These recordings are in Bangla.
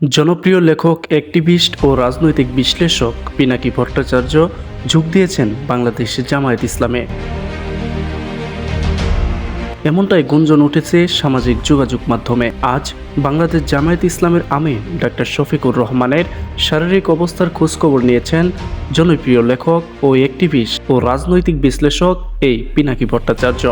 জনপ্রিয় লেখক অ্যাক্টিভিস্ট ও রাজনৈতিক বিশ্লেষক পিনাকি ভট্টাচার্য যোগ দিয়েছেন বাংলাদেশের জামায়াত ইসলামে। এমনটাই গুঞ্জন উঠেছে সামাজিক যোগাযোগ মাধ্যমে। আজ বাংলাদেশ জামায়াত ইসলামের আমির ডাক্তার শফিকুর রহমানের শারীরিক অবস্থার খোঁজখবর নিয়েছেন জনপ্রিয় লেখক ও অ্যাক্টিভিস্ট ও রাজনৈতিক বিশ্লেষক এই পিনাকি ভট্টাচার্য।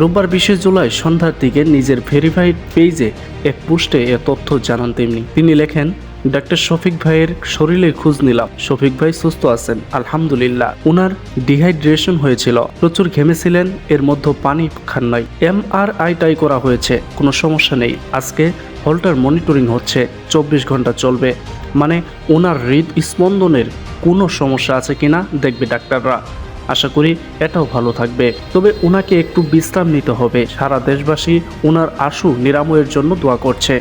রোববার বিশে জুলাই সন্ধ্যার দিকে নিজের ভেরিফাইড পেজে এক পোস্টে এ তথ্য জানান তেমনি তিনি লেখেন, ডাক্তার শফিক ভাইয়ের শরীরে খোঁজ নিলাম। শফিক ভাই সুস্থ আছেন, আলহামদুলিল্লাহ। ওনার ডিহাইড্রেশন হয়েছিল। প্রচুর ঘেমেছিলেন, এর মধ্যে পানি খান নাই। এম আর আইটাই করা হয়েছে, কোনো সমস্যা নেই। আজকে হলটার মনিটরিং হচ্ছে, চব্বিশ ঘণ্টা চলবে। মানে ওনার হৃদ স্পন্দনের কোনো সমস্যা আছে কিনা, দেখবে ডাক্তাররা। আশা করি এটাও ভালো থাকবে। তবে ওনাকে একটু বিশ্রাম নিতে হবে। সারা দেশবাসী ওনার আশু নিরাময়ের জন্য দোয়া করছে।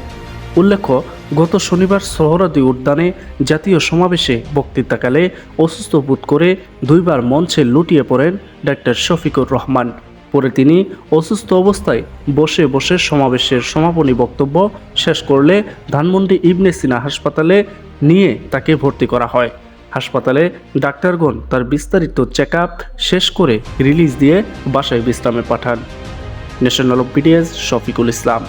উল্লেখ্য, গত শনিবার সোহরাদি উদ্যানে জাতীয় সমাবেশে বক্তৃতাকালে অসুস্থ বোধ করে দুইবার মঞ্চে লুটিয়ে পড়েন ডাক্তার শফিকুর রহমান। পরে তিনি অসুস্থ অবস্থায় বসে বসে সমাবেশের সমাপনী বক্তব্য শেষ করলে ধানমন্ডি ইবনে সিনা হাসপাতালে নিয়ে তাকে ভর্তি করা হয়। হাসপাতালে ডাক্তারগণ তার বিস্তারিত চেক শেষ করে রিলিজ দিয়ে বাসায় বিশ্রামে পাঠান। National of PDS Shafiqul Islam.